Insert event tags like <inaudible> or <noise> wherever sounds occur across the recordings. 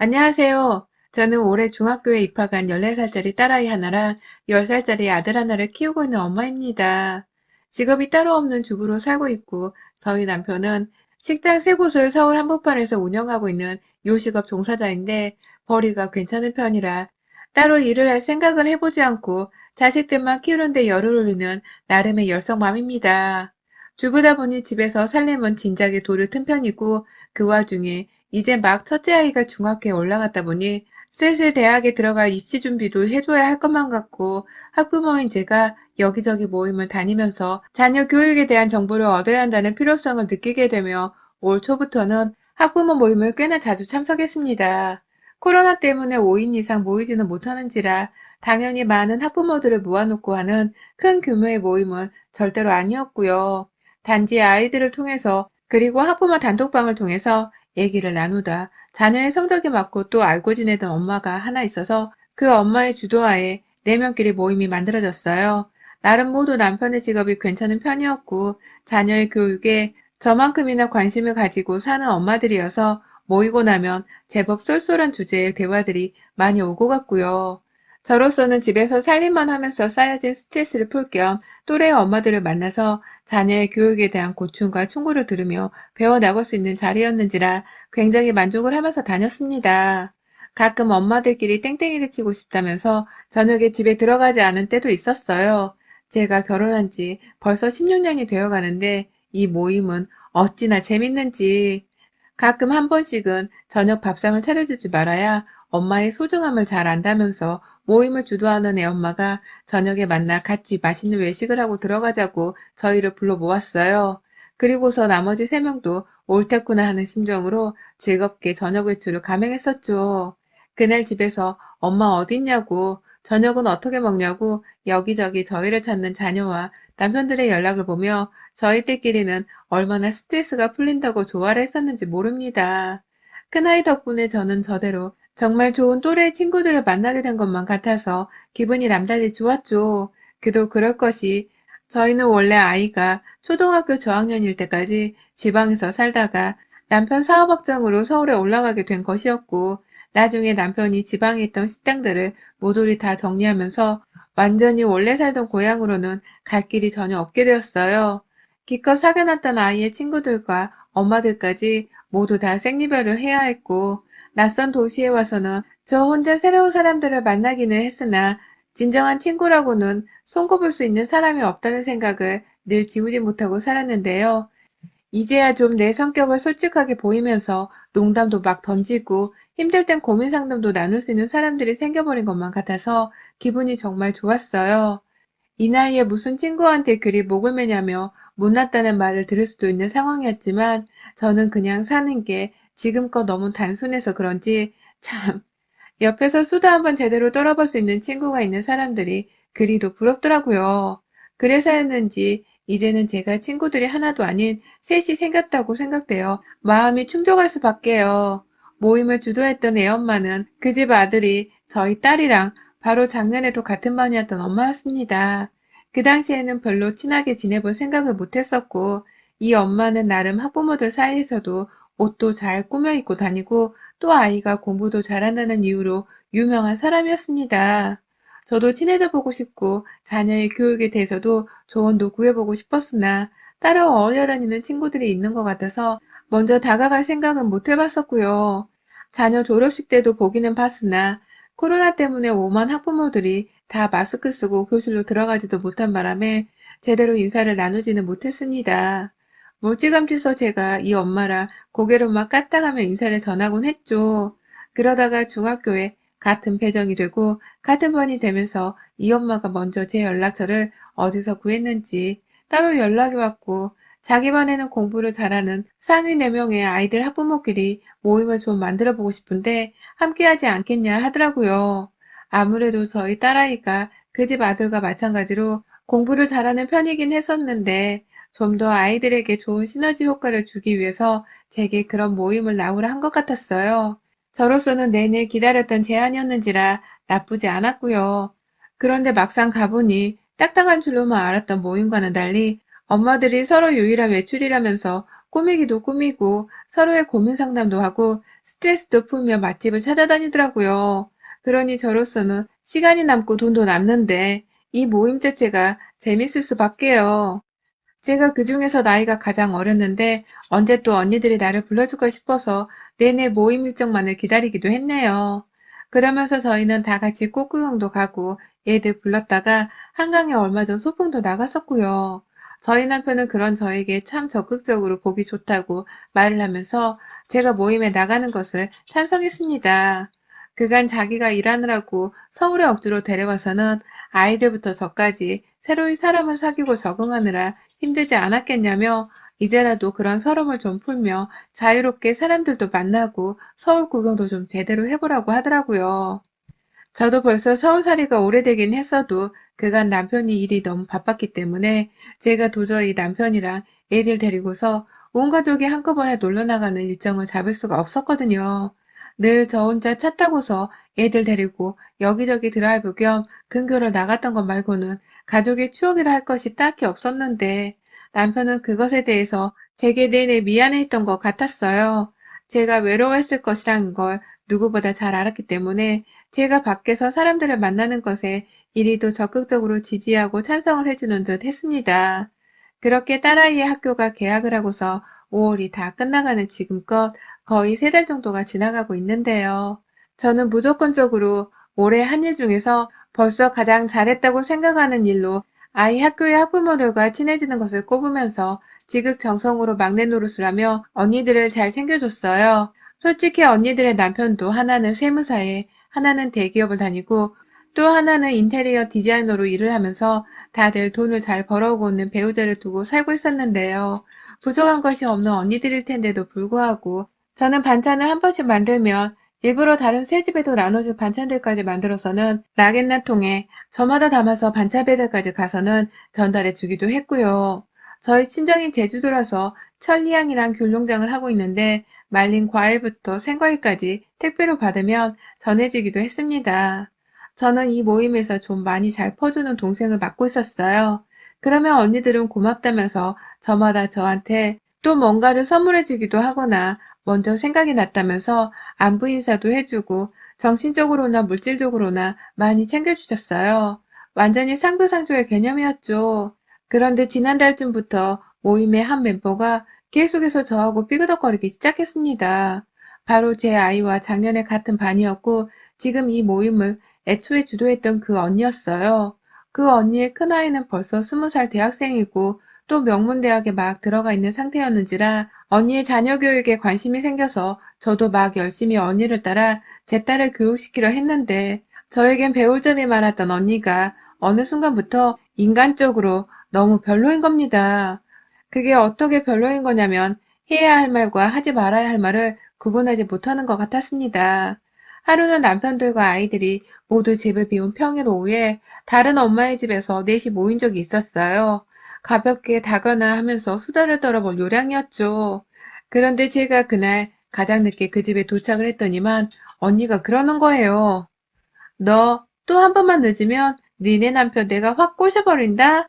안녕하세요. 저는 올해 중학교에 입학한 14살짜리 딸아이 하나랑 10살짜리 아들 하나를 키우고 있는 엄마입니다. 직업이 따로 없는 주부로 살고 있고, 저희 남편은 식당 세 곳을 서울 한복판에서 운영하고 있는 요식업 종사자인데, 벌이가 괜찮은 편이라 따로 일을 할 생각을 해보지 않고 자식들만 키우는데 열을 올리는 나름의 열성맘입니다. 주부다 보니 집에서 살림은 진작에 돌을 튼 편이고, 그 와중에 이제 막 첫째 아이가 중학교에 올라갔다 보니 슬슬 대학에 들어갈 입시 준비도 해줘야 할 것만 같고 학부모인 제가 여기저기 모임을 다니면서 자녀 교육에 대한 정보를 얻어야 한다는 필요성을 느끼게 되며 올 초부터는 학부모 모임을 꽤나 자주 참석했습니다. 코로나 때문에 5인 이상 모이지는 못하는지라 당연히 많은 학부모들을 모아놓고 하는 큰 규모의 모임은 절대로 아니었고요. 단지 아이들을 통해서 그리고 학부모 단톡방을 통해서 얘기를 나누다 자녀의 성적에 맞고 또 알고 지내던 엄마가 하나 있어서 그 엄마의 주도하에 네 명끼리 모임이 만들어졌어요. 나름 모두 남편의 직업이 괜찮은 편이었고 자녀의 교육에 저만큼이나 관심을 가지고 사는 엄마들이어서 모이고 나면 제법 쏠쏠한 주제의 대화들이 많이 오고 갔고요. 저로서는 집에서 살림만 하면서 쌓여진 스트레스를 풀 겸 또래 엄마들을 만나서 자녀의 교육에 대한 고충과 충고를 들으며 배워나갈 수 있는 자리였는지라 굉장히 만족을 하면서 다녔습니다. 가끔 엄마들끼리 땡땡이를 치고 싶다면서 저녁에 집에 들어가지 않은 때도 있었어요. 제가 결혼한 지 벌써 16년이 되어 가는데 이 모임은 어찌나 재밌는지 가끔 한 번씩은 저녁 밥상을 차려주지 말아야 엄마의 소중함을 잘 안다면서 모임을 주도하는 애엄마가 저녁에 만나 같이 맛있는 외식을 하고 들어가자고 저희를 불러 모았어요. 그리고서 나머지 세 명도 옳겠구나 하는 심정으로 즐겁게 저녁 외출을 감행했었죠. 그날 집에서 엄마 어딨냐고 저녁은 어떻게 먹냐고 여기저기 저희를 찾는 자녀와 남편들의 연락을 보며 저희들끼리는 얼마나 스트레스가 풀린다고 조화를 했었는지 모릅니다. 큰아이 덕분에 저는 저대로 정말 좋은 또래 친구들을 만나게 된 것만 같아서 기분이 남달리 좋았죠. 그도 그럴 것이 저희는 원래 아이가 초등학교 저학년일 때까지 지방에서 살다가 남편 사업 확장으로 서울에 올라가게 된 것이었고 나중에 남편이 지방에 있던 식당들을 모조리 다 정리하면서 완전히 원래 살던 고향으로는 갈 길이 전혀 없게 되었어요. 기껏 사귀어놨던 아이의 친구들과 엄마들까지 모두 다 생리별을 해야 했고 낯선 도시에 와서는 저 혼자 새로운 사람들을 만나기는 했으나 진정한 친구라고는 손꼽을 수 있는 사람이 없다는 생각을 늘 지우지 못하고 살았는데요. 이제야 좀 내 성격을 솔직하게 보이면서 농담도 막 던지고 힘들 땐 고민 상담도 나눌 수 있는 사람들이 생겨버린 것만 같아서 기분이 정말 좋았어요. 이 나이에 무슨 친구한테 그리 목을 매냐며 못났다는 말을 들을 수도 있는 상황이었지만 저는 그냥 사는 게 지금껏 너무 단순해서 그런지 참 <laughs> 옆에서 수다 한번 제대로 떨어볼 수 있는 친구가 있는 사람들이 그리도 부럽더라고요. 그래서였는지 이제는 제가 친구들이 하나도 아닌 셋이 생겼다고 생각되어 마음이 충족할 수밖에요. 모임을 주도했던 애엄마는 그 집 아들이 저희 딸이랑 바로 작년에도 같은 반이었던 엄마였습니다. 그 당시에는 별로 친하게 지내볼 생각을 못했었고 이 엄마는 나름 학부모들 사이에서도 옷도 잘 꾸며 입고 다니고 또 아이가 공부도 잘한다는 이유로 유명한 사람이었습니다. 저도 친해져 보고 싶고 자녀의 교육에 대해서도 조언도 구해보고 싶었으나 따로 어울려 다니는 친구들이 있는 것 같아서 먼저 다가갈 생각은 못 해봤었고요. 자녀 졸업식 때도 보기는 봤으나 코로나 때문에 오만 학부모들이 다 마스크 쓰고 교실로 들어가지도 못한 바람에 제대로 인사를 나누지는 못했습니다. 멀찌감치서 제가 이 엄마랑 고개를 막 까딱하며 인사를 전하곤 했죠. 그러다가 중학교에 같은 배정이 되고 같은 반이 되면서 이 엄마가 먼저 제 연락처를 어디서 구했는지 따로 연락이 왔고 자기 반에는 공부를 잘하는 상위 4명의 아이들 학부모끼리 모임을 좀 만들어 보고 싶은데 함께하지 않겠냐 하더라고요. 아무래도 저희 딸아이가 그 집 아들과 마찬가지로 공부를 잘하는 편이긴 했었는데 좀 더 아이들에게 좋은 시너지 효과를 주기 위해서 제게 그런 모임을 나오라 한 것 같았어요. 저로서는 내내 기다렸던 제안이었는지라 나쁘지 않았고요. 그런데 막상 가보니 딱딱한 줄로만 알았던 모임과는 달리 엄마들이 서로 유일한 외출이라면서 꾸미기도 꾸미고 서로의 고민 상담도 하고 스트레스도 풀며 맛집을 찾아다니더라고요. 그러니 저로서는 시간이 남고 돈도 남는데 이 모임 자체가 재밌을 수밖에요. 제가 그 중에서 나이가 가장 어렸는데 언제 또 언니들이 나를 불러줄까 싶어서 내내 모임 일정만을 기다리기도 했네요. 그러면서 저희는 다 같이 꽃구경도 가고 애들 불렀다가 한강에 얼마 전 소풍도 나갔었고요. 저희 남편은 그런 저에게 참 적극적으로 보기 좋다고 말을 하면서 제가 모임에 나가는 것을 찬성했습니다. 그간 자기가 일하느라고 서울에 억지로 데려와서는 아이들부터 저까지 새로이 사람을 사귀고 적응하느라 힘들지 않았겠냐며 이제라도 그런 서름을 좀 풀며 자유롭게 사람들도 만나고 서울 구경도 좀 제대로 해보라고 하더라고요. 저도 벌써 서울살이가 오래되긴 했어도 그간 남편이 일이 너무 바빴기 때문에 제가 도저히 남편이랑 애들 데리고서 온 가족이 한꺼번에 놀러 나가는 일정을 잡을 수가 없었거든요. 늘 저 혼자 차 타고서 애들 데리고 여기저기 드라이브 겸 근교로 나갔던 것 말고는 가족의 추억이라 할 것이 딱히 없었는데 남편은 그것에 대해서 제게 내내 미안해했던 것 같았어요. 제가 외로워했을 것이라는 걸 누구보다 잘 알았기 때문에 제가 밖에서 사람들을 만나는 것에 이리도 적극적으로 지지하고 찬성을 해주는 듯 했습니다. 그렇게 딸아이의 학교가 개학을 하고서 5월이 다 끝나가는 지금껏 거의 세 달 정도가 지나가고 있는데요. 저는 무조건적으로 올해 한 일 중에서 벌써 가장 잘했다고 생각하는 일로 아이 학교의 학부모들과 친해지는 것을 꼽으면서 지극정성으로 막내 노릇을 하며 언니들을 잘 챙겨줬어요. 솔직히 언니들의 남편도 하나는 세무사에 하나는 대기업을 다니고 또 하나는 인테리어 디자이너로 일을 하면서 다들 돈을 잘 벌어오고 있는 배우자를 두고 살고 있었는데요. 부족한 것이 없는 언니들일 텐데도 불구하고 저는 반찬을 한 번씩 만들면 일부러 다른 새 집에도 나눠줄 반찬들까지 만들어서는 나겟나 통에 저마다 담아서 반찬 배달까지 가서는 전달해 주기도 했고요. 저희 친정인 제주도라서 천리향이랑 귤농장을 하고 있는데 말린 과일부터 생과일까지 택배로 받으면 전해지기도 했습니다. 저는 이 모임에서 좀 많이 잘 퍼주는 동생을 맡고 있었어요. 그러면 언니들은 고맙다면서 저마다 저한테 또 뭔가를 선물해 주기도 하거나 먼저 생각이 났다면서 안부 인사도 해주고 정신적으로나 물질적으로나 많이 챙겨주셨어요. 완전히 상부상조의 개념이었죠. 그런데 지난달쯤부터 모임의 한 멤버가 계속해서 저하고 삐그덕거리기 시작했습니다. 바로 제 아이와 작년에 같은 반이었고 지금 이 모임을 애초에 주도했던 그 언니였어요. 그 언니의 큰아이는 벌써 스무 살 대학생이고 또 명문대학에 막 들어가 있는 상태였는지라 언니의 자녀 교육에 관심이 생겨서 저도 막 열심히 언니를 따라 제 딸을 교육시키려 했는데 저에겐 배울 점이 많았던 언니가 어느 순간부터 인간적으로 너무 별로인 겁니다. 그게 어떻게 별로인 거냐면 해야 할 말과 하지 말아야 할 말을 구분하지 못하는 것 같았습니다. 하루는 남편들과 아이들이 모두 집을 비운 평일 오후에 다른 엄마의 집에서 넷이 모인 적이 있었어요. 가볍게 다거나 하면서 수다를 떨어볼 요량이었죠. 그런데 제가 그날 가장 늦게 그 집에 도착을 했더니만 언니가 그러는 거예요. 너 또 한 번만 늦으면 니네 남편 내가 확 꼬셔버린다?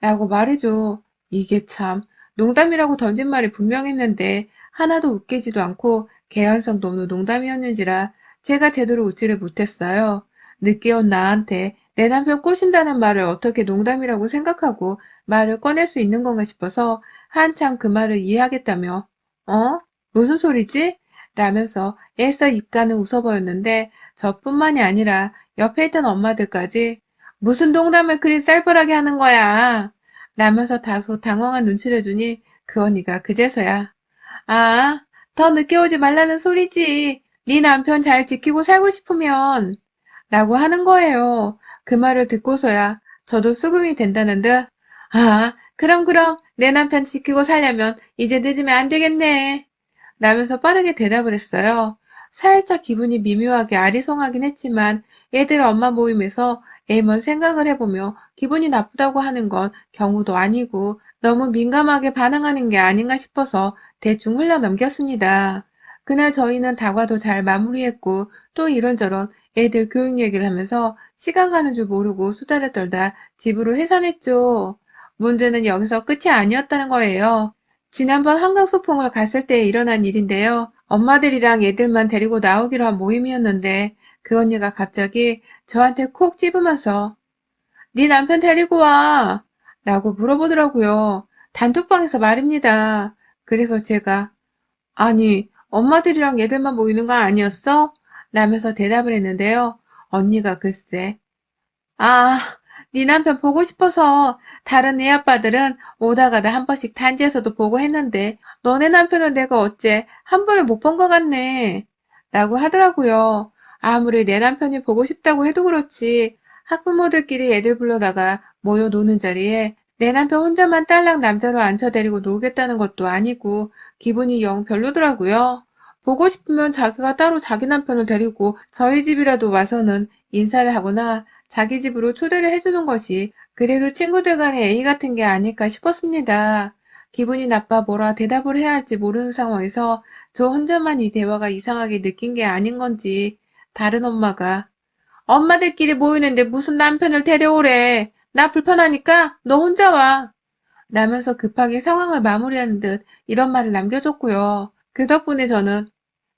라고 말해줘. 이게 참 농담이라고 던진 말이 분명했는데 하나도 웃기지도 않고 개연성도 없는 농담이었는지라 제가 제대로 웃지를 못했어요. 늦게 온 나한테 내 남편 꼬신다는 말을 어떻게 농담이라고 생각하고 말을 꺼낼 수 있는 건가 싶어서 한참 그 말을 이해하겠다며 어? 무슨 소리지? 라면서 애써 입가는 웃어 보였는데 저뿐만이 아니라 옆에 있던 엄마들까지 무슨 농담을 그리 쌀벌하게 하는 거야? 라면서 다소 당황한 눈치를 주니 그 언니가 그제서야 아, 더 늦게 오지 말라는 소리지. 네 남편 잘 지키고 살고 싶으면 라고 하는 거예요. 그 말을 듣고서야 저도 수긍이 된다는 듯 아, 그럼 그럼 내 남편 지키고 살려면 이제 늦으면 안 되겠네. 라면서 빠르게 대답을 했어요. 살짝 기분이 미묘하게 아리송하긴 했지만 애들 엄마 모임에서 애먼 생각을 해보며 기분이 나쁘다고 하는 건 경우도 아니고 너무 민감하게 반응하는 게 아닌가 싶어서 대충 흘려 넘겼습니다. 그날 저희는 다과도 잘 마무리했고 또 이런저런 애들 교육 얘기를 하면서 시간 가는 줄 모르고 수다를 떨다 집으로 해산했죠. 문제는 여기서 끝이 아니었다는 거예요. 지난번 한강 소풍을 갔을 때 일어난 일인데요. 엄마들이랑 애들만 데리고 나오기로 한 모임이었는데 그 언니가 갑자기 저한테 콕 집으면서 네 남편 데리고 와 라고 물어보더라고요. 단톡방에서 말입니다. 그래서 제가 아니 엄마들이랑 애들만 모이는 거 아니었어? 라면서 대답을 했는데요. 언니가 글쎄 아, 네 남편 보고 싶어서 다른 애 아빠들은 오다 가다 한 번씩 단지에서도 보고 했는데 너네 남편은 내가 어째 한 번을 못 본 것 같네. 라고 하더라고요. 아무리 내 남편이 보고 싶다고 해도 그렇지 학부모들끼리 애들 불러다가 모여 노는 자리에 내 남편 혼자만 딸랑 남자로 앉혀 데리고 놀겠다는 것도 아니고 기분이 영 별로더라고요. 보고 싶으면 자기가 따로 자기 남편을 데리고 저희 집이라도 와서는 인사를 하거나 자기 집으로 초대를 해주는 것이 그래도 친구들 간의 예의 같은 게 아닐까 싶었습니다. 기분이 나빠 뭐라 대답을 해야 할지 모르는 상황에서 저 혼자만 이 대화가 이상하게 느낀 게 아닌 건지 다른 엄마가 엄마들끼리 모이는데 무슨 남편을 데려오래. 나 불편하니까 너 혼자 와. 라면서 급하게 상황을 마무리하는 듯 이런 말을 남겨줬고요. 그 덕분에 저는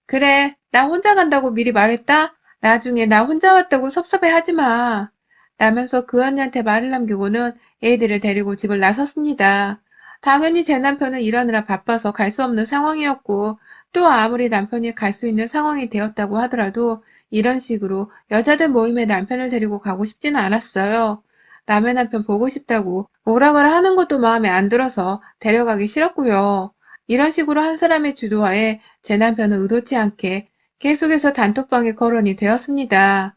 그래, 나 혼자 간다고 미리 말했다? 나중에 나 혼자 왔다고 섭섭해하지 마. 라면서 그 언니한테 말을 남기고는 애들을 데리고 집을 나섰습니다. 당연히 제 남편은 일하느라 바빠서 갈 수 없는 상황이었고 또 아무리 남편이 갈 수 있는 상황이 되었다고 하더라도 이런 식으로 여자들 모임에 남편을 데리고 가고 싶지는 않았어요. 남의 남편 보고 싶다고 오라가라 하는 것도 마음에 안 들어서 데려가기 싫었고요. 이런 식으로 한 사람의 주도하에 제 남편은 의도치 않게 계속해서 단톡방에 거론이 되었습니다.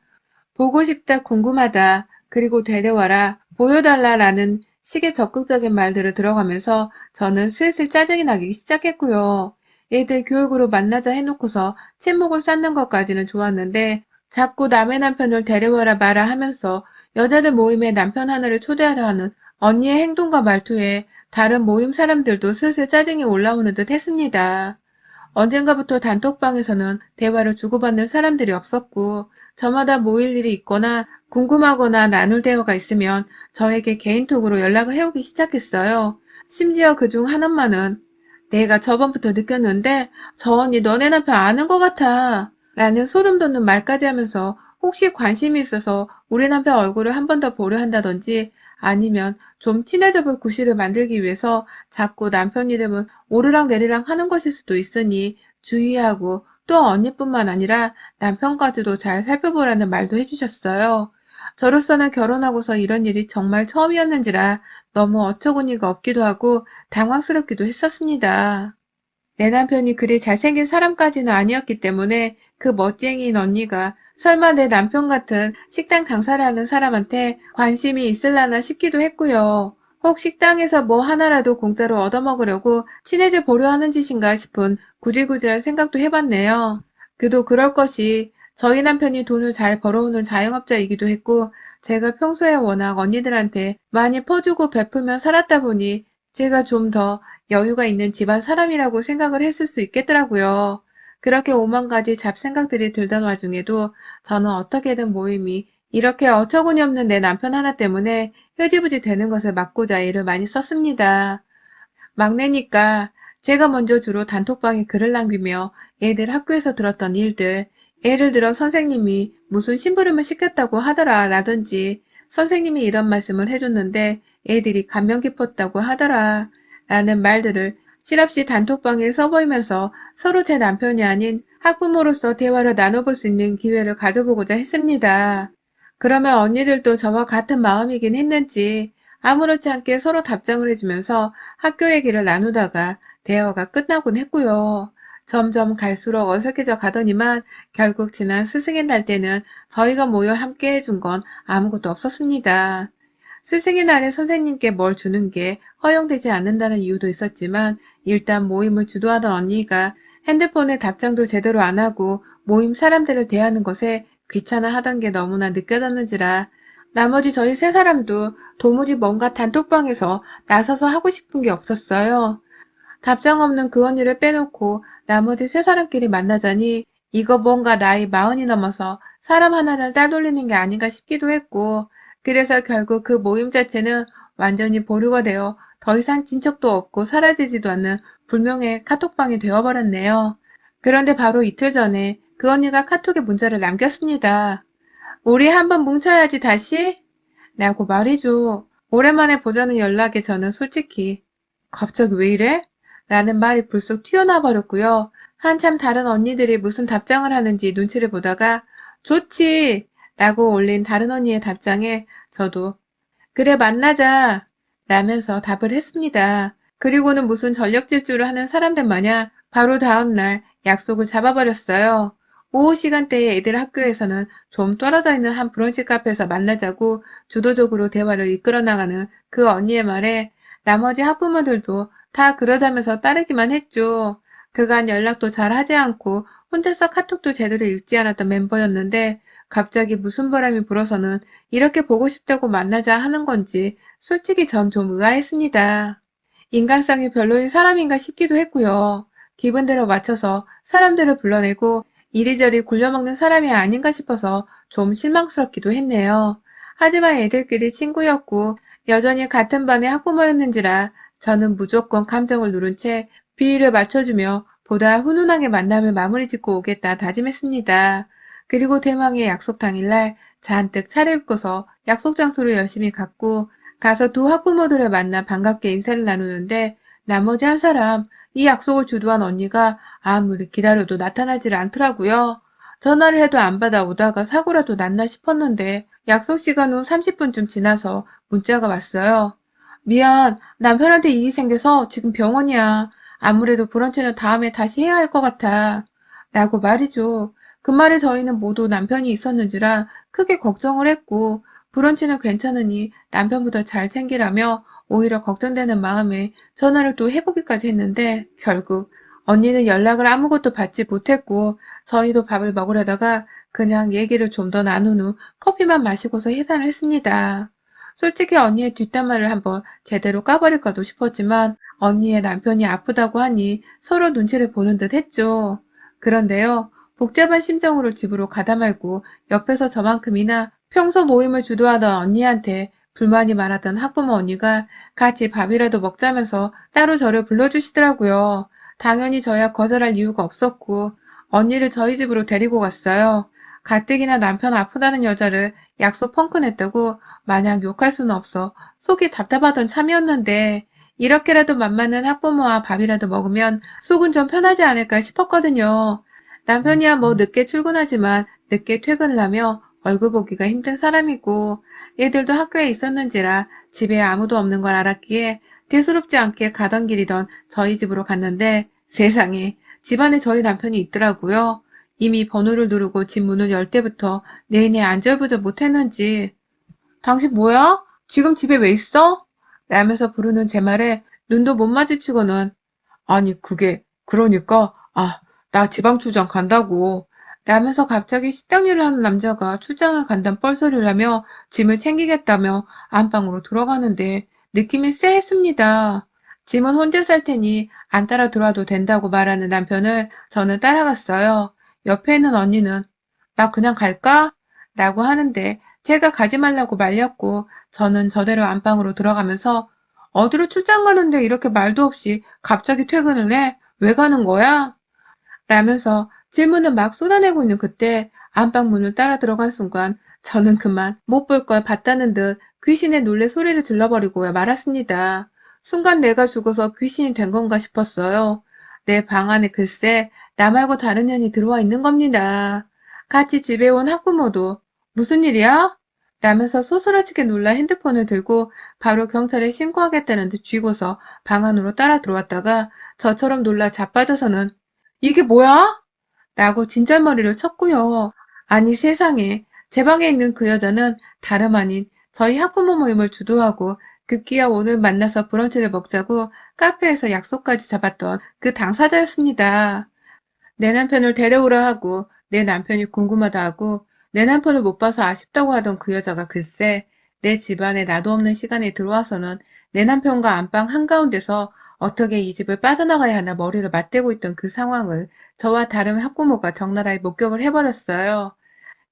보고 싶다, 궁금하다, 그리고 데려와라, 보여달라 라는 식의 적극적인 말들을 들어가면서 저는 슬슬 짜증이 나기 시작했고요. 애들 교육으로 만나자 해놓고서 침묵을 쌓는 것까지는 좋았는데 자꾸 남의 남편을 데려와라 마라 하면서 여자들 모임에 남편 하나를 초대하려 하는 언니의 행동과 말투에 다른 모임 사람들도 슬슬 짜증이 올라오는 듯 했습니다. 언젠가부터 단톡방에서는 대화를 주고받는 사람들이 없었고 저마다 모일 일이 있거나 궁금하거나 나눌 대화가 있으면 저에게 개인톡으로 연락을 해오기 시작했어요. 심지어 그중 한 엄마는 내가 저번부터 느꼈는데 저 언니 너네 남편 아는 것 같아 라는 소름 돋는 말까지 하면서 혹시 관심이 있어서 우리 남편 얼굴을 한 번 더 보려 한다든지 아니면 좀 친해져 볼 구실을 만들기 위해서 자꾸 남편 이름은 오르락 내리락 하는 것일 수도 있으니 주의하고 또 언니뿐만 아니라 남편까지도 잘 살펴보라는 말도 해주셨어요. 저로서는 결혼하고서 이런 일이 정말 처음이었는지라 너무 어처구니가 없기도 하고 당황스럽기도 했었습니다. 내 남편이 그리 잘생긴 사람까지는 아니었기 때문에 그 멋쟁이인 언니가 설마 내 남편 같은 식당 장사를 하는 사람한테 관심이 있을라나 싶기도 했고요. 혹 식당에서 뭐 하나라도 공짜로 얻어먹으려고 친해져 보려 하는 짓인가 싶은 구질구질한 생각도 해봤네요. 그도 그럴 것이 저희 남편이 돈을 잘 벌어오는 자영업자이기도 했고 제가 평소에 워낙 언니들한테 많이 퍼주고 베풀며 살았다 보니 제가 좀 더 여유가 있는 집안 사람이라고 생각을 했을 수 있겠더라고요. 그렇게 오만 가지 잡생각들이 들던 와중에도 저는 어떻게든 모임이 이렇게 어처구니 없는 내 남편 하나 때문에 흐지부지 되는 것을 막고자 애를 많이 썼습니다. 막내니까 제가 먼저 주로 단톡방에 글을 남기며 애들 학교에서 들었던 일들, 예를 들어 선생님이 무슨 심부름을 시켰다고 하더라 라든지 선생님이 이런 말씀을 해줬는데 애들이 감명 깊었다고 하더라 라는 말들을 실없이 단톡방에 써보이면서 서로 제 남편이 아닌 학부모로서 대화를 나눠볼 수 있는 기회를 가져보고자 했습니다. 그러면 언니들도 저와 같은 마음이긴 했는지 아무렇지 않게 서로 답장을 해주면서 학교 얘기를 나누다가 대화가 끝나곤 했고요. 점점 갈수록 어색해져 가더니만 결국 지난 스승의 날 때는 저희가 모여 함께 해준 건 아무것도 없었습니다. 스승의 날에 선생님께 뭘 주는 게 허용되지 않는다는 이유도 있었지만 일단 모임을 주도하던 언니가 핸드폰에 답장도 제대로 안 하고 모임 사람들을 대하는 것에 귀찮아 하던 게 너무나 느껴졌는지라 나머지 저희 세 사람도 도무지 뭔가 단톡방에서 나서서 하고 싶은 게 없었어요. 답장 없는 그 언니를 빼놓고 나머지 세 사람끼리 만나자니 이거 뭔가 나이 마흔이 넘어서 사람 하나를 따돌리는 게 아닌가 싶기도 했고 그래서 결국 그 모임 자체는 완전히 보류가 되어 더 이상 진척도 없고 사라지지도 않는 불명의 카톡방이 되어버렸네요. 그런데 바로 이틀 전에 그 언니가 카톡에 문자를 남겼습니다. 우리 한번 뭉쳐야지 다시? 라고 말이죠. 오랜만에 보자는 연락에 저는 솔직히 갑자기 왜 이래? 라는 말이 불쑥 튀어나와 버렸고요. 한참 다른 언니들이 무슨 답장을 하는지 눈치를 보다가 좋지! 라고 올린 다른 언니의 답장에 저도 그래 만나자! 라면서 답을 했습니다. 그리고는 무슨 전력 질주를 하는 사람들 마냥 바로 다음날 약속을 잡아버렸어요. 오후 시간대에 애들 학교에서는 좀 떨어져 있는 한 브런치 카페에서 만나자고 주도적으로 대화를 이끌어 나가는 그 언니의 말에 나머지 학부모들도 다 그러자면서 따르기만 했죠. 그간 연락도 잘 하지 않고 혼자서 카톡도 제대로 읽지 않았던 멤버였는데 갑자기 무슨 바람이 불어서는 이렇게 보고 싶다고 만나자 하는 건지 솔직히 전 좀 의아했습니다. 인간성이 별로인 사람인가 싶기도 했고요. 기분대로 맞춰서 사람들을 불러내고 이리저리 굴려먹는 사람이 아닌가 싶어서 좀 실망스럽기도 했네요. 하지만 애들끼리 친구였고 여전히 같은 반의 학부모였는지라 저는 무조건 감정을 누른 채 비위를 맞춰주며 보다 훈훈하게 만남을 마무리 짓고 오겠다 다짐했습니다. 그리고 대망의 약속 당일날 잔뜩 차려입고서 약속 장소를 열심히 갔고 가서 두 학부모들을 만나 반갑게 인사를 나누는데 나머지 한 사람 이 약속을 주도한 언니가 아무리 기다려도 나타나질 않더라고요. 전화를 해도 안 받아 오다가 사고라도 났나 싶었는데 약속 시간 후 30분쯤 지나서 문자가 왔어요. 미안, 남편한테 일이 생겨서 지금 병원이야. 아무래도 브런치는 다음에 다시 해야 할 것 같아. 라고 말이죠. 그 말에 저희는 모두 남편이 있었는지라 크게 걱정을 했고 브런치는 괜찮으니 남편보다 잘 챙기라며 오히려 걱정되는 마음에 전화를 또 해보기까지 했는데 결국 언니는 연락을 아무것도 받지 못했고 저희도 밥을 먹으려다가 그냥 얘기를 좀 더 나눈 후 커피만 마시고서 해산을 했습니다. 솔직히 언니의 뒷담화를 한번 제대로 까버릴까도 싶었지만 언니의 남편이 아프다고 하니 서로 눈치를 보는 듯 했죠. 그런데요, 복잡한 심정으로 집으로 가다 말고 옆에서 저만큼이나 평소 모임을 주도하던 언니한테 불만이 많았던 학부모 언니가 같이 밥이라도 먹자면서 따로 저를 불러주시더라고요. 당연히 저야 거절할 이유가 없었고 언니를 저희 집으로 데리고 갔어요. 가뜩이나 남편 아프다는 여자를 약속 펑크 냈다고 마냥 욕할 수는 없어 속이 답답하던 참이었는데 이렇게라도 맘맞는 학부모와 밥이라도 먹으면 속은 좀 편하지 않을까 싶었거든요. 남편이야 뭐 늦게 출근하지만 늦게 퇴근을 하며 얼굴 보기가 힘든 사람이고 애들도 학교에 있었는지라 집에 아무도 없는 걸 알았기에 대수롭지 않게 가던 길이던 저희 집으로 갔는데 세상에 집안에 저희 남편이 있더라고요. 이미 번호를 누르고 집 문을 열 때부터 내내 안절부절 못했는지 당신 뭐야? 지금 집에 왜 있어? 라면서 부르는 제 말에 눈도 못 마주치고는 아니 그게 그러니까 아 나 지방 출장 간다고 라면서 갑자기 식당 일을 하는 남자가 출장을 간다는 뻘소리를 하며 짐을 챙기겠다며 안방으로 들어가는데 느낌이 쎄했습니다. 짐은 혼자 살 테니 안 따라 들어와도 된다고 말하는 남편을 저는 따라갔어요. 옆에 있는 언니는 나 그냥 갈까? 라고 하는데 제가 가지 말라고 말렸고 저는 저대로 안방으로 들어가면서 어디로 출장 가는데 이렇게 말도 없이 갑자기 퇴근을 해? 왜 가는 거야? 라면서 질문을 막 쏟아내고 있는 그때 안방 문을 따라 들어간 순간 저는 그만 못 볼 걸 봤다는 듯 귀신의 놀래 소리를 질러버리고 말았습니다. 순간 내가 죽어서 귀신이 된 건가 싶었어요. 내 방 안에 글쎄 나 말고 다른 년이 들어와 있는 겁니다. 같이 집에 온 학부모도 무슨 일이야? 라면서 소스라치게 놀라 핸드폰을 들고 바로 경찰에 신고하겠다는 듯 쥐고서 방 안으로 따라 들어왔다가 저처럼 놀라 자빠져서는 이게 뭐야? 라고 진절머리를 쳤고요. 아니 세상에 제 방에 있는 그 여자는 다름 아닌 저희 학부모 모임을 주도하고 급기야 오늘 만나서 브런치를 먹자고 카페에서 약속까지 잡았던 그 당사자였습니다. 내 남편을 데려오라 하고 내 남편이 궁금하다 하고 내 남편을 못 봐서 아쉽다고 하던 그 여자가 글쎄 내 집안에 나도 없는 시간에 들어와서는 내 남편과 안방 한가운데서 어떻게 이 집을 빠져나가야 하나 머리를 맞대고 있던 그 상황을 저와 다른 학부모가 적나라히 목격을 해버렸어요.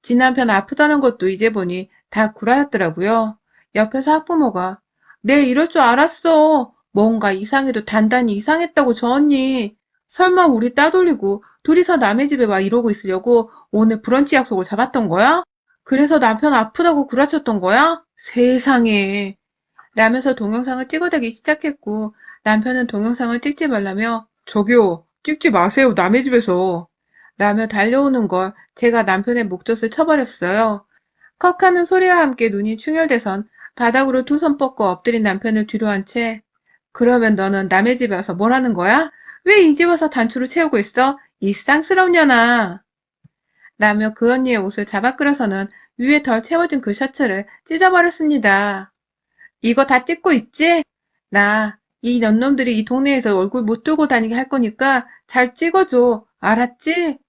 지 남편 아프다는 것도 이제 보니 다 구라였더라고요. 옆에서 학부모가 내 이럴 줄 알았어. 뭔가 이상해도 단단히 이상했다고 저 언니. 설마 우리 따돌리고 둘이서 남의 집에 와 이러고 있으려고 오늘 브런치 약속을 잡았던 거야? 그래서 남편 아프다고 구라쳤던 거야? 세상에. 라면서 동영상을 찍어대기 시작했고 남편은 동영상을 찍지 말라며 저기요 찍지 마세요 남의 집에서 라며 달려오는 걸 제가 남편의 목젖을 쳐버렸어요. 컥하는 소리와 함께 눈이 충혈돼선 바닥으로 두 손 뻗고 엎드린 남편을 뒤로 한 채 그러면 너는 남의 집에 와서 뭘 하는 거야? 왜이집 와서 단추를 채우고 있어? 이 쌍스러운 년아. 라며 그 언니의 옷을 잡아 끌어서는 위에 덜 채워진 그 셔츠를 찢어버렸습니다. 이거 다 찍고 있지? 나 이 년놈들이 이 동네에서 얼굴 못 들고 다니게 할 거니까 잘 찍어줘. 알았지?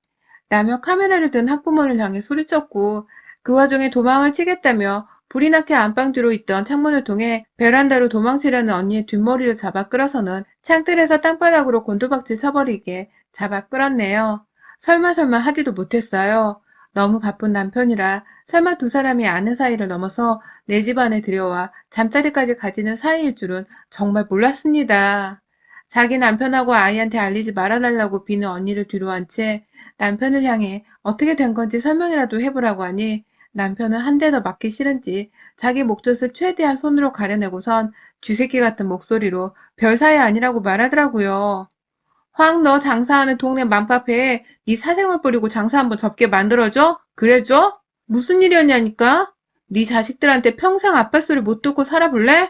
라며 카메라를 든 학부모를 향해 소리쳤고 그 와중에 도망을 치겠다며 불이 나게 안방 뒤로 있던 창문을 통해 베란다로 도망치려는 언니의 뒷머리를 잡아 끌어서는 창틀에서 땅바닥으로 곤두박질 쳐버리게 잡아 끌었네요. 설마 설마 하지도 못했어요. 너무 바쁜 남편이라 설마 두 사람이 아는 사이를 넘어서 내 집 안에 들여와 잠자리까지 가지는 사이일 줄은 정말 몰랐습니다. 자기 남편하고 아이한테 알리지 말아달라고 비는 언니를 뒤로 한 채 남편을 향해 어떻게 된 건지 설명이라도 해보라고 하니 남편은 한 대 더 맞기 싫은지 자기 목젖을 최대한 손으로 가려내고선 쥐새끼 같은 목소리로 별 사이 아니라고 말하더라고요. 황 너 장사하는 동네 맘카페에 네 사생활 뿌리고 장사 한번 접게 만들어줘? 그래줘? 무슨 일이었냐니까? 네 자식들한테 평생 아빠 소리 못 듣고 살아볼래?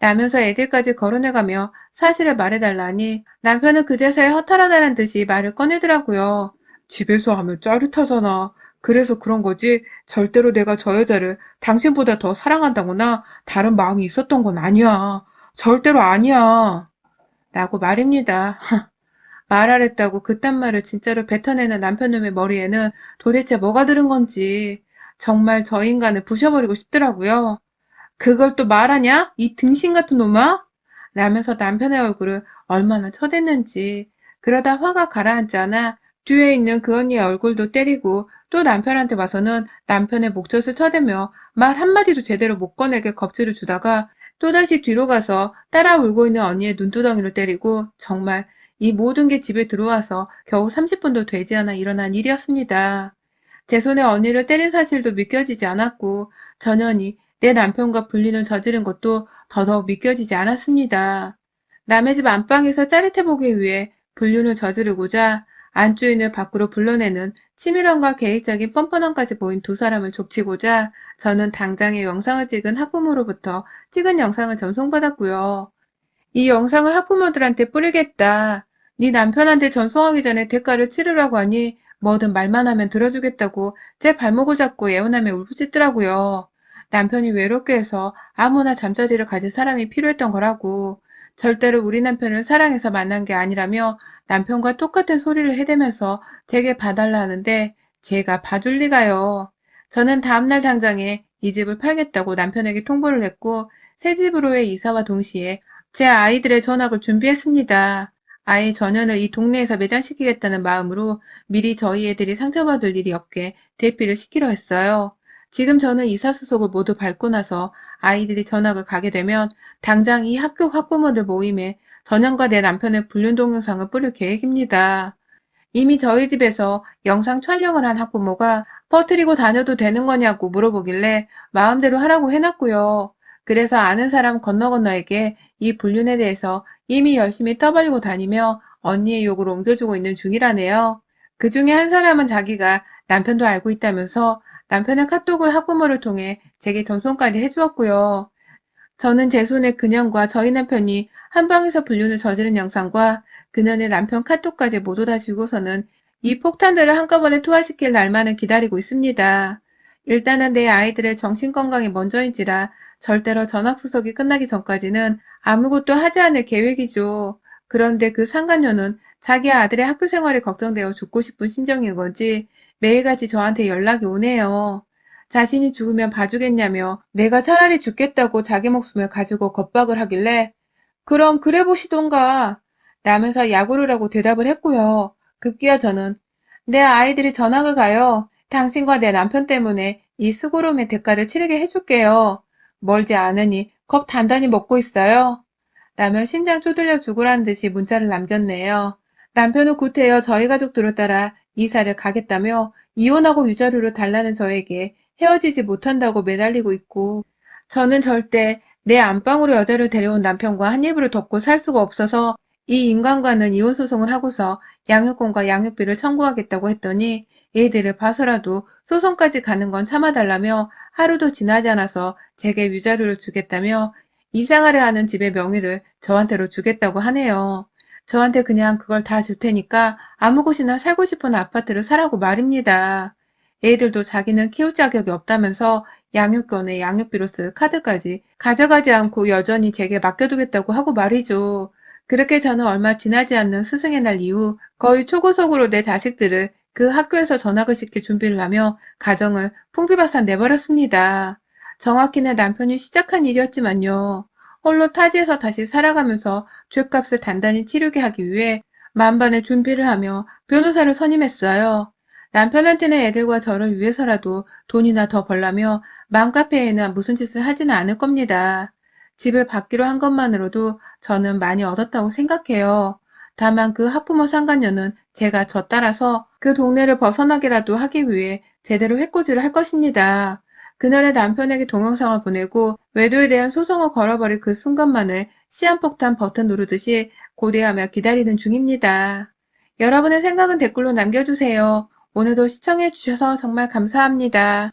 라면서 애들까지 거론해가며 사실을 말해달라니 남편은 그제서야 허탈하다는 듯이 말을 꺼내더라고요. 집에서 하면 짜릿하잖아. 그래서 그런 거지. 절대로 내가 저 여자를 당신보다 더 사랑한다거나 다른 마음이 있었던 건 아니야. 절대로 아니야. 라고 말입니다. <laughs> 말하랬다고 그딴 말을 진짜로 뱉어내는 남편놈의 머리에는 도대체 뭐가 들은 건지 정말 저 인간을 부셔버리고 싶더라고요. 그걸 또 말하냐? 이 등신 같은 놈아? 라면서 남편의 얼굴을 얼마나 쳐댔는지 그러다 화가 가라앉지 않아 뒤에 있는 그 언니의 얼굴도 때리고 또 남편한테 와서는 남편의 목젖을 쳐대며 말 한마디도 제대로 못 꺼내게 겁질을 주다가 또다시 뒤로 가서 따라 울고 있는 언니의 눈두덩이를 때리고 정말 이 모든 게 집에 들어와서 겨우 30분도 되지 않아 일어난 일이었습니다. 제 손에 언니를 때린 사실도 믿겨지지 않았고 전현이 내 남편과 분리는 저지른 것도 더더욱 믿겨지지 않았습니다. 남의 집 안방에서 짜릿해 보기 위해 불륜을 저지르고자 안주인을 밖으로 불러내는 치밀함과 계획적인 뻔뻔함까지 보인 두 사람을 족치고자 저는 당장의 영상을 찍은 학부모로부터 찍은 영상을 전송받았고요. 이 영상을 학부모들한테 뿌리겠다. 네 남편한테 전송하기 전에 대가를 치르라고 하니 뭐든 말만 하면 들어주겠다고 제 발목을 잡고 애원하며 울부짖더라고요. 남편이 외롭게 해서 아무나 잠자리를 가질 사람이 필요했던 거라고. 절대로 우리 남편을 사랑해서 만난 게 아니라며 남편과 똑같은 소리를 해대면서 제게 봐달라 하는데 제가 봐줄 리가요. 저는 다음날 당장에 이 집을 팔겠다고 남편에게 통보를 했고 새 집으로의 이사와 동시에 제 아이들의 전학을 준비했습니다. 아이 전현을 이 동네에서 매장시키겠다는 마음으로 미리 저희 애들이 상처받을 일이 없게 대피를 시키려 했어요. 지금 저는 이사수속을 모두 밟고 나서 아이들이 전학을 가게 되면 당장 이 학교 학부모들 모임에 전현과 내 남편의 불륜 동영상을 뿌릴 계획입니다. 이미 저희 집에서 영상 촬영을 한 학부모가 퍼뜨리고 다녀도 되는 거냐고 물어보길래 마음대로 하라고 해놨고요. 그래서 아는 사람 건너 건너에게 이 불륜에 대해서 이미 열심히 떠벌리고 다니며 언니의 욕을 옮겨주고 있는 중이라네요. 그 중에 한 사람은 자기가 남편도 알고 있다면서 남편의 카톡을 학부모를 통해 제게 전송까지 해주었고요. 저는 제 손에 그년과 저희 남편이 한 방에서 불륜을 저지른 영상과 그년의 남편 카톡까지 모두 다 주고서는 이 폭탄들을 한꺼번에 투하시킬 날만을 기다리고 있습니다. 일단은 내 아이들의 정신건강이 먼저인지라 절대로 전학수속이 끝나기 전까지는 아무것도 하지 않을 계획이죠. 그런데 그 상간녀는 자기 아들의 학교 생활이 걱정되어 죽고 싶은 심정인 건지 매일같이 저한테 연락이 오네요. 자신이 죽으면 봐주겠냐며 내가 차라리 죽겠다고 자기 목숨을 가지고 겁박을 하길래 그럼 그래 보시던가 라면서 야구르라고 대답을 했고요. 급기야 저는 내 아이들이 전학을 가요. 당신과 내 남편 때문에 이 수고로움의 대가를 치르게 해줄게요. 멀지 않으니 겁 단단히 먹고 있어요. 라며 심장 쪼들려 죽으라는 듯이 문자를 남겼네요. 남편은 구태여 저희 가족들을 따라 이사를 가겠다며 이혼하고 위자료를 달라는 저에게 헤어지지 못한다고 매달리고 있고 저는 절대 내 안방으로 여자를 데려온 남편과 한 입으로 덮고 살 수가 없어서 이 인간과는 이혼 소송을 하고서 양육권과 양육비를 청구하겠다고 했더니 얘들을 봐서라도 소송까지 가는 건 참아달라며 하루도 지나지 않아서 제게 위자료를 주겠다며 이사가려 하는 집의 명의를 저한테로 주겠다고 하네요. 저한테 그냥 그걸 다 줄 테니까 아무 곳이나 살고 싶은 아파트를 사라고 말입니다. 애들도 자기는 키울 자격이 없다면서 양육권에 양육비로 쓸 카드까지 가져가지 않고 여전히 제게 맡겨두겠다고 하고 말이죠. 그렇게 저는 얼마 지나지 않는 스승의 날 이후 거의 초고속으로 내 자식들을 그 학교에서 전학을 시킬 준비를 하며 가정을 풍비박산 내버렸습니다. 정확히는 남편이 시작한 일이었지만요. 홀로 타지에서 다시 살아가면서 죄값을 단단히 치르게 하기 위해 만반의 준비를 하며 변호사를 선임했어요. 남편한테는 애들과 저를 위해서라도 돈이나 더 벌라며 맘카페에는 무슨 짓을 하지는 않을 겁니다. 집을 받기로 한 것만으로도 저는 많이 얻었다고 생각해요. 다만 그 학부모 상간녀는 제가 저 따라서 그 동네를 벗어나기라도 하기 위해 제대로 해코지를 할 것입니다. 그날의 남편에게 동영상을 보내고 외도에 대한 소송을 걸어버릴 그 순간만을 시한폭탄 버튼 누르듯이 고대하며 기다리는 중입니다. 여러분의 생각은 댓글로 남겨주세요. 오늘도 시청해주셔서 정말 감사합니다.